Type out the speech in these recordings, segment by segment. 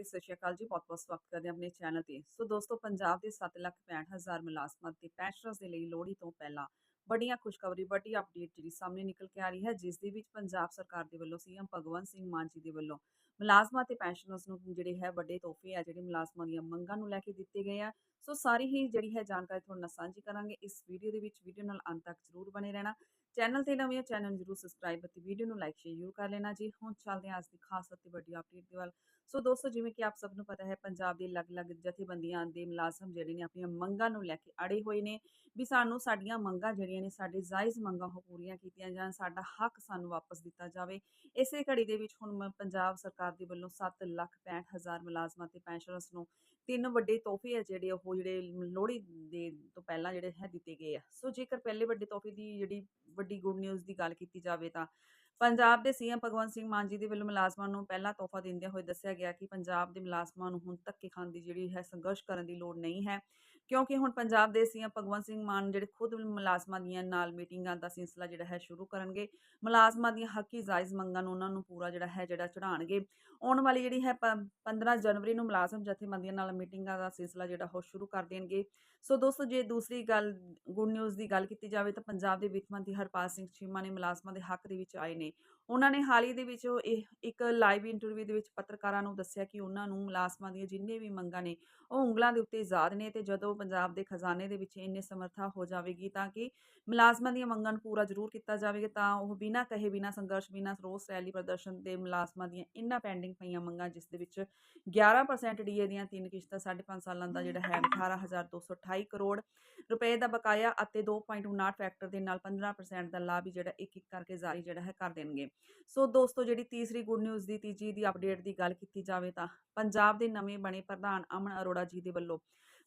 ਪਿਆਰੀ ਸਤਿ ਸ਼੍ਰੀ ਅਕਾਲ ਜੀ ਬਹੁਤ-ਬਹੁਤ ਸਵਾਗਤ ਕਰਦੇ ਹਾਂ ਆਪਣੇ ਚੈਨਲ ਤੇ। ਸੋ ਦੋਸਤੋ ਪੰਜਾਬ ਦੇ 7,65,000 ਮੁਲਾਜ਼ਮਾਂ ਤੇ ਪੈਨਸ਼ਨਰਸ ਦੇ ਲਈ ਲੋਹੜੀ ਤੋਂ ਪਹਿਲਾਂ ਬੜੀਆਂ ਖੁਸ਼ਖਬਰੀ ਵੱਡੀ ਅਪਡੇਟ ਜਿਹੜੀ ਸਾਹਮਣੇ ਨਿਕਲ ਕੇ ਆ ਰਹੀ ਹੈ ਜਿਸ ਦੇ ਵਿੱਚ ਪੰਜਾਬ ਸਰਕਾਰ ਦੇ ਵੱਲੋਂ ਸੀਐਮ ਭਗਵੰਤ ਸਿੰਘ ਮਾਨ ਜੀ ਦੇ ਵੱਲੋਂ ਮੁਲਾਜ਼ਮਾਂ ਤੇ ਪੈਨਸ਼ਨਰਸ ਨੂੰ ਜਿਹੜੇ ਹੈ ਵੱਡੇ ਤੋਹਫੇ ਆ ਜਿਹੜੇ ਮੁਲਾਜ਼ਮਾਂ ਦੀਆਂ ਮੰਗਾਂ ਨੂੰ ਲੈ ਕੇ ਦਿੱਤੇ ਗਏ ਆ। ਸੋ ਸਾਰੀ ਹੀ ਜਿਹੜੀ ਹੈ ਜਾਣਕਾਰੀ ਤੁਹਾਡੇ ਨਾਲ ਸਾਂਝੀ ਕਰਾਂਗੇ। ਇਸ ਵੀਡੀਓ ਦੇ ਵਿੱਚ ਵੀਡੀਓ ਨਾਲ ਅੰਤ ਤੱਕ ਜ਼ਰੂਰ ਬਣੇ ਰਹਿਣਾ। ਚੈਨਲ ਤੇ ਨਵੇਂ ਚੈਨਲ ਨੂੰ ਜ਼ਰੂਰ ਸਬਸਕ੍ਰਾਈਬ ਅਤੇ ਵੀਡੀਓ ਨੂੰ ਲਾਈਕ ਸ਼ੇਅਰ ਜ਼ਰੂਰ ਕਰ ਲੈਣਾ ਜੀ। ਹੁਣ ਚੱਲਦੇ ਹਾਂ ਅੱਜ ਦੀ ਖਾਸ ਅਤੇ ਵੱਡੀ ਅਪਡੇਟ ਦੇ ਵੱਲ। ਸੋ ਦੋਸਤੋ, ਜਿਵੇਂ ਕਿ ਆਪ ਸਭ ਨੂੰ ਪਤਾ ਹੈ, ਪੰਜਾਬ ਦੇ ਅਲੱਗ-ਅਲੱਗ ਜਥੇਬੰਦੀਆਂ ਦੇ ਮੁਲਾਜ਼ਮ ਜਿਹੜੇ ਨੇ ਆਪਣੀਆਂ ਮੰਗਾਂ ਨੂੰ ਲੈ ਕੇ ਅੜੇ ਹੋਏ ਨੇ ਵੀ ਸਾਨੂੰ ਸਾਡੀਆਂ ਮੰਗਾਂ ਜਿਹੜੀਆਂ ਨੇ, ਸਾਡੇ ਜਾਇਜ਼ ਮੰਗਾਂ ਉਹ ਪੂਰੀਆਂ ਕੀਤੀਆਂ ਜਾਣ, ਸਾਡਾ ਹੱਕ ਸਾਨੂੰ ਵਾਪਸ ਦਿੱਤਾ ਜਾਵੇ। ਇਸੇ ਘੜੀ ਦੇ ਵਿੱਚ ਹੁਣ ਮ- ਪੰਜਾਬ ਸਰਕਾਰ ਦੇ ਵੱਲੋਂ 7 ਲੱਖ 65 ਹਜ਼ਾਰ ਮੁਲਾਜ਼ਮਾਂ ਤੇ ਪੈਨਸ਼ਨਰਸ ਨੂੰ ਤਿੰਨ ਵੱਡੇ ਤੋਹਫੇ ਆ ਜਿਹੜੇ ਉਹ ਜਿਹੜੇ ਲੋਹੜੀ ਦੇ ਤੋਂ ਪਹਿਲਾਂ ਜਿਹੜੇ ਹੈ ਦਿੱਤੇ ਗਏ ਆ। ਸੋ ਜੇਕਰ ਪਹਿਲੇ ਵੱਡੇ ਤੋਹਫੇ ਦੀ ਜਿਹੜੀ ਵੱਡੀ ਗੁੱਡ ਨਿਊਜ਼ ਦੀ ਗੱਲ ਕੀਤੀ ਜਾਵੇ ਤਾਂ ਪੰਜਾਬ ਦੇ ਸੀਐਮ ਭਗਵੰਤ ਸਿੰਘ ਮਾਨ ਜੀ ਦੇ ਵੱਲੋਂ ਮੁਲਾਜ਼ਮਾਂ ਨੂੰ ਪਹਿਲਾ ਤੋਹਫਾ ਦਿੰਦਿਆਂ ਹੋਏ ਦੱਸਿਆ ਗਿਆ ਕਿ ਪੰਜਾਬ ਦੇ ਮੁਲਾਜ਼ਮਾਂ ਨੂੰ ਹੁਣ ਧੱਕੇ ਖਾਣ ਦੀ ਜਿਹੜੀ ਹੈ ਸੰਘਰਸ਼ ਕਰਨ ਦੀ ਲੋੜ ਨਹੀਂ ਹੈ, ਕਿਉਂਕਿ ਹੁਣ ਪੰਜਾਬ ਦੇ ਸੀਐਮ ਭਗਵੰਤ ਸਿੰਘ ਮਾਨ ਜਿਹੜੇ ਖੁਦ ਮੁਲਾਜ਼ਮਾਂ ਦੀਆਂ ਨਾਲ ਮੀਟਿੰਗਾਂ ਦਾ ਸਿਲਸਿਲਾ ਜਿਹੜਾ ਹੈ ਸ਼ੁਰੂ ਕਰਨਗੇ, ਮੁਲਾਜ਼ਮਾਂ ਦੀਆਂ ਹੱਕੀ ਜਾਇਜ਼ ਮੰਗਾਂ ਨੂੰ ਉਹਨਾਂ ਨੂੰ ਪੂਰਾ ਜਿਹੜਾ ਹੈ ਜਿਹੜਾ ਚੜਾਉਣਗੇ ਆਉਣ ਵਾਲੀ ਜਿਹੜੀ ਹੈ ਪ- 15 ਜਨਵਰੀ ਨੂੰ ਮੁਲਾਜ਼ਮ ਜਥੇਬੰਦੀਆਂ ਨਾਲ ਮੀਟਿੰਗਾਂ ਦਾ ਸਿਲਸਿਲਾ ਜਿਹੜਾ ਉਹ ਸ਼ੁਰੂ ਕਰ ਦੇਣਗੇ। ਸੋ ਦੋਸਤੋ, ਜੇ ਦੂਸਰੀ ਗੱਲ, ਗੁੱਡ ਨਿਊਜ਼ ਦੀ ਗੱਲ ਕੀਤੀ ਜਾਵੇ ਤਾਂ ਪੰਜਾਬ ਦੇ ਵਿੱਤ ਮੰਤਰੀ ਹਰਪਾਲ ਸਿੰਘ ਚੀਮਾ ਨੇ ਮੁਲਾਜ਼ਮਾਂ ਦੇ ਹੱਕ ਦੇ ਵਿੱਚ ਆਏ ਨੇ। ਉਹਨਾਂ ਨੇ ਹਾਲ ਹੀ ਦੇ ਵਿੱਚ ਇਹ, ਇੱਕ ਲਾਈਵ ਇੰਟਰਵਿਊ ਦੇ ਵਿੱਚ ਪੱਤਰਕਾਰਾਂ ਨੂੰ ਦੱਸਿਆ ਕਿ ਉਹਨਾਂ ਨੂੰ ਮੁਲਾਜ਼ਮਾਂ ਦੀਆਂ ਜਿੰਨੇ ਵੀ ਮੰਗਾਂ ਨੇ, ਉਹ ਉਂਗਲਾਂ ਦੇ ਉੱਤੇ ਯਾਦ ਨੇ ਤੇ ਜਦੋਂ ਪੰਜਾਬ ਦੇ ਖਜ਼ਾਨੇ ਦੇ ਵਿੱਚ ਇੰਨੇ ਸਮਰੱਥਾ ਹੋ ਜਾਵੇਗੀ ਤਾਂ ਕਿ ਮੁਲਾਜ਼ਮਾਂ ਦੀਆਂ ਮੰਗਾਂ ਨੂੰ ਪੂਰਾ ਜ਼ਰੂਰ ਕੀਤਾ ਜਾਵੇਗਾ, ਤਾਂ ਉਹ ਬਿਨਾਂ ਕਹੇ, ਬਿਨਾਂ ਸੰਘਰਸ਼, ਬਿਨਾਂ ਰੋਸ ਰੈਲੀ ਪ੍ਰਦਰਸ਼ਨ ਦੇ ਮੁਲਾਜ਼ਮਾਂ ਦੀਆਂ ਇੰਨਾ ਪੈਂਡਿੰਗ ਪਈਆਂ ਮੰਗਾਂ, ਜਿਸ ਦੇ ਵਿੱਚ 11% ਡੀਏ ਦੀਆਂ ਤਿੰਨ ਕਿਸ਼ਤਾਂ 5.5 ਸਾਲਾਂ ਦਾ ਜਿਹੜਾ ਹੈ 18228 ਕਰੋੜ ਰੁਪਏ ਦਾ ਬਕਾਇਆ ਅਤੇ 2.59 ਫੈਕਟਰ ਦੇ ਨਾਲ 15% ਦਾ ਲਾਭ ਵੀ ਜਿਹੜਾ ਇੱਕ ਇੱਕ ਕਰਕੇ ਜਾਰੀ ਜਿਹੜਾ ਹੈ ਕਰ ਦੇਣਗੇ। ਸੋ ਦੋਸਤੋ, ਜਿਹੜੀ ਤੀਸਰੀ ਗੁੱਡ ਨਿਊਜ਼ ਦੀ ਤੀਜੀ ਦੀ ਅਪਡੇਟ ਦੀ ਗੱਲ ਕੀਤੀ ਜਾਵੇ ਤਾਂ ਪੰਜਾਬ ਦੇ ਨਵੇਂ ਬਣੇ ਪ੍ਰਧਾਨ ਅਮਨ ਅਰੋੜਾ ਜੀ ਦੇ ਵੱਲੋਂ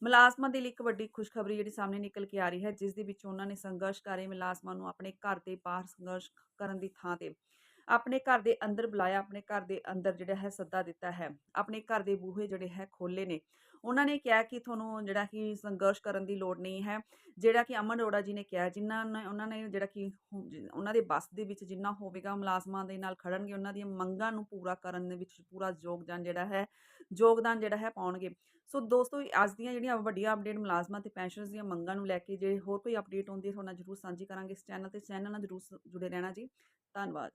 ਮੁਲਾਜ਼ਮਾਂ ਦੇ ਲਈ ਇੱਕ ਵੱਡੀ ਖੁਸ਼ਖਬਰੀ ਜਿਹੜੀ ਸਾਹਮਣੇ ਨਿਕਲ ਕੇ ਆ ਰਹੀ ਹੈ, ਜਿਸ ਦੇ ਵਿੱਚ ਉਹਨਾਂ ਨੇ ਸੰਘਰਸ਼ ਕਰ ਮੁਲਾਜ਼ਮਾਂ ਨੂੰ ਆਪਣੇ ਘਰ ਦੇ ਬਾਹਰ ਸੰਘਰਸ਼ ਕਰਨ ਦੀ ਥਾਂ ਤੇ। ਆਪਣੇ ਘਰ ਦੇ ਅੰਦਰ ਬੁਲਾਇਆ, ਆਪਣੇ ਘਰ ਦੇ ਅੰਦਰ ਜਿਹੜਾ ਹੈ ਸੱਦਾ ਦਿੱਤਾ ਹੈ, ਆਪਣੇ ਘਰ ਦੇ ਬੂਹੇ ਜਿਹੜੇ ਹੈ ਖੋਲੇ ਨੇ। ਉਹਨਾਂ ਨੇ ਕਿਹਾ ਕਿ ਤੁਹਾਨੂੰ ਜਿਹੜਾ ਕਿ ਸੰਘਰਸ਼ ਕਰਨ ਦੀ ਲੋੜ ਨਹੀਂ ਹੈ, ਜਿਹੜਾ ਕਿ ਅਮਨ ਅਰੋੜਾ ਜੀ ਨੇ ਕਿਹਾ, ਜਿਨ੍ਹਾਂ ਨੇ, ਉਹਨਾਂ ਨੇ ਜਿਹੜਾ ਕਿ ਉਹਨਾਂ ਦੇ ਬੱਸ ਦੇ ਵਿੱਚ ਜਿੰਨਾ ਹੋਵੇਗਾ, ਮੁਲਾਜ਼ਮਾਂ ਦੇ ਨਾਲ ਖੜਨਗੇ ਉਹਨਾਂ ਦੀਆਂ ਮੰਗਾਂ ਨੂੰ ਪੂਰਾ ਕਰਨ ਦੇ ਵਿੱਚ ਪੂਰਾ ਯੋਗਦਾਨ ਜਿਹੜਾ ਹੈ, ਯੋਗਦਾਨ ਜਿਹੜਾ ਹੈ ਪਾਉਣਗੇ। ਸੋ ਦੋਸਤੋ ਅੱਜ ਦੀਆਂ ਜਿਹੜੀਆਂ ਵੱਡੀਆਂ ਅਪਡੇਟ ਮੁਲਾਜ਼ਮਾਂ ਤੇ ਪੈਨਸ਼ਨਰਸ ਦੀਆਂ ਮੰਗਾਂ ਨੂੰ ਲੈ ਕੇ ਜੇ ਹੋਰ ਕੋਈ ਅਪਡੇਟ ਹੁੰਦੀ ਹੈ, ਤੁਹਾਡੇ ਜ਼ਰੂਰ ਸਾਂਝੀ ਕਰਾਂਗੇ। ਇਸ ਚੈਨਲ ਤੇ ਚੈਨਲ ਨਾਲ ਜ਼ਰੂਰ ਸ- ਜੁੜੇ ਰਹਿਣਾ ਜੀ। ਧੰਨਵਾਦ।